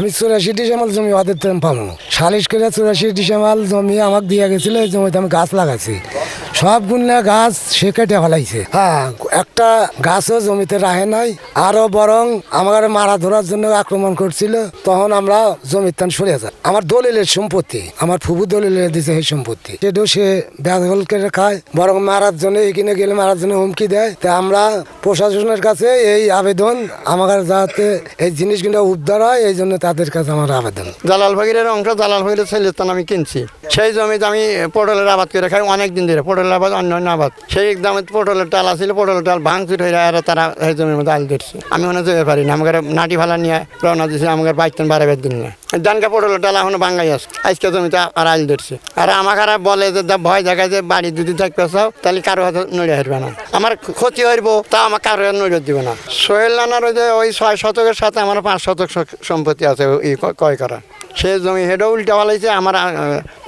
আমি চুরাশি ডিসেম্বর জমি ওদের থেকে পাবো সালিশ করে চুরাশি ডিসেম্বর জমি আমাকে দিয়ে গেছিল, এই জমিতে আমি গাছ লাগাইছি। সব গুণলে গাছ সে কেটে ফেলাইছে। হ্যাঁ একটা গাছও জমিতে রাখে নাই আরও বরং আমার মারা ধরার জন্য আক্রমণ করছিল, তখন আমরা জমির তান সরে যাই। আমার দলিলের সম্পত্তি, আমার ফুবু দলিলের দিছে সেই সম্পত্তি। সেটাও সে ব্যাগল করে খায়, বরং মারার জন্য এখানে গেলে মারার জন্য হুমকি দেয়। তা আমরা প্রশাসনের কাছে এই আবেদন আমার যাতে এই জিনিসগুলো উদ্ধার হয়, এই জন্য তাদের কাছে আমার আবেদন। জালাল ফকিরের অংশ জালাল ফকিরের ছেলের আমি কিনছি। সেই জমিতে আমি পটলের আবাদ করে খাই অনেক দিন ধরে পটলের আবাদ অন্য অন্য আবাদ। সেই দামে পটলের টাল আছিল, পটলের টাল ভাঙচুর হয়ে আর তারা সেই জমির মধ্যে আল দিচ্ছে আমি মনে যেতে পারি না, আমাকে নাটি ফালা নিয়ে রওনা দিয়েছে আমাকে বাইতেন বাড়াবার দিন না দানকা পটলের টাল এখনও ভাঙ্গাই আছে, আজকে জমিতে আর আল দিচ্ছে আর আমাকে আর বলে যে ভয় দেখায় যে, বাড়ি যদি থাকতে চাও, তাহলে কারও হাতে নড়িয়ে হারবে না। আমার ক্ষতি হইব, তা আমার কারও নড়িয়ে দিবে না। সোহেল নানার ওই যে ওই ছয় শতকের সাথে আমার পাঁচ শতক সম্পত্তি আছে, ওই ক- ক্রয় করা? সে জমি হেডও উল্টা ফেলাইছে, আমার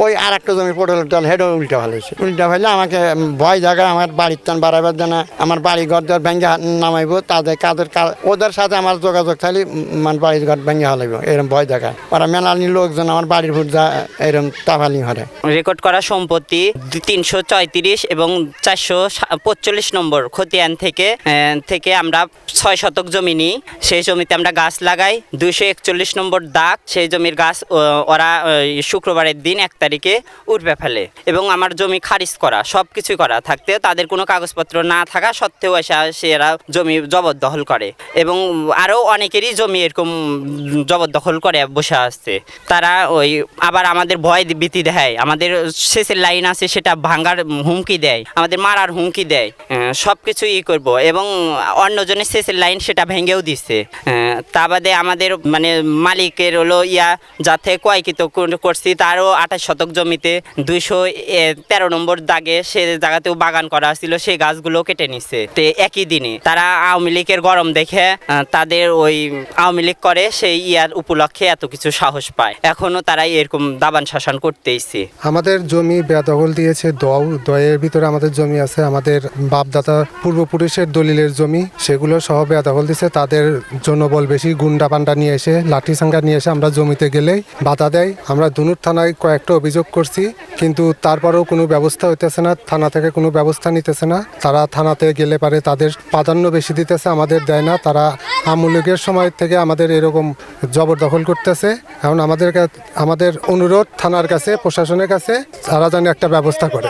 ওই আর একটা জমি পটলের ডাল হেডও উল্টা ফেলাইছে। উল্টা ফেলে আমাকে ভয় জায়গায় আমার বাড়ির টান বাড়াবার জানা আমার বাড়ি ঘর দর ভেঙে নামাইব, তাদের কাদের ওদের সাথে আমার যোগাযোগ থাকলে মানে বাড়ির ঘর ভেঙে হালাইব এরকম ভয় দেখায় ওরা মেলানি লোকজন আমার বাড়ির ভোট যা এরকম তাফালি হরে রেকর্ড করা সম্পত্তি তিনশো চৌত্রিশ এবং চারশো পঁচল্লিশ নম্বর খতিয়ান থেকে থেকে আমরা ছয় শতক জমি নিই। সেই জমিতে আমরা গাছ লাগাই, দুইশো একচল্লিশ নম্বর দাগ, সেই জমির গাছ ও, ওরা শুক্রবারের দিন এক তারিখে উঠবে ফেলে। এবং আমার জমি খারিজ করা সব কিছুই করা থাকতেও তাদের কোনো কাগজপত্র না থাকা সত্ত্বেও এসে সে এরা জমি জবরদখল করে। এবং আরও অনেকেরই জমি এরকম জবরদখল করে বসে আসছে তারা ওই আবার আমাদের ভয় ভীতি দেয় আমাদের শেষের লাইন আছে সেটা ভাঙার হুমকি দেয়। আমাদের মারার হুমকি দেয়। সব কিছু ই করব। এবং অন্যজনের শেষের লাইন সেটা ভেঙেও দিচ্ছে তা বাদে আমাদের মানে মালিকের হলো ইয়া যাতে কয়কিত কর- করছি, তারও আঠাশ শতক জমিতে দুইশো তেরো নম্বর দাগে সে জায়গাতেও বাগান করা ছিল, সেই গাছগুলো কেটে নিচ্ছে তো একই দিনে তারা আওয়ামী লীগের গরম দেখে তাদের ওই আওয়ামী লীগ করে, সেই ইয়ার উপলক্ষে এত কিছু সাহস পায়। এখনও তারা এরকম দাবান শাসন করতেইছে। আমাদের জমি বেদখল দিয়েছে দও দয়ের ভিতরে আমাদের জমি আছে, আমাদের বাপদাদা পূর্বপুরুষের দলিলের জমি, সেগুলো সহ বেদখল দিয়েছে তাদের জনবল বেশি, গুন্ডা পান্ডা নিয়ে এসে, লাঠি সাঙ্গা নিয়ে এসে আমরা জমিতে গেলেই বাধা দেয়। আমরা দুনুর থানায় কয়েকটা অভিযোগ করছি, কিন্তু তারপরেও কোনো ব্যবস্থা হইতেছে না, থানা থেকে কোনো ব্যবস্থা নিতেছে না। তারা থানাতে গেলে পারে তাদের প্রাধান্য বেশি দিতেছে, আমাদের দেয় না। তারা আমূলকের সময় থেকে আমাদের এরকম জবরদখল করতেছে। এখন আমাদের আমাদের অনুরোধ থানার কাছে, প্রশাসনের কাছে, তারা যেন একটা ব্যবস্থা করে।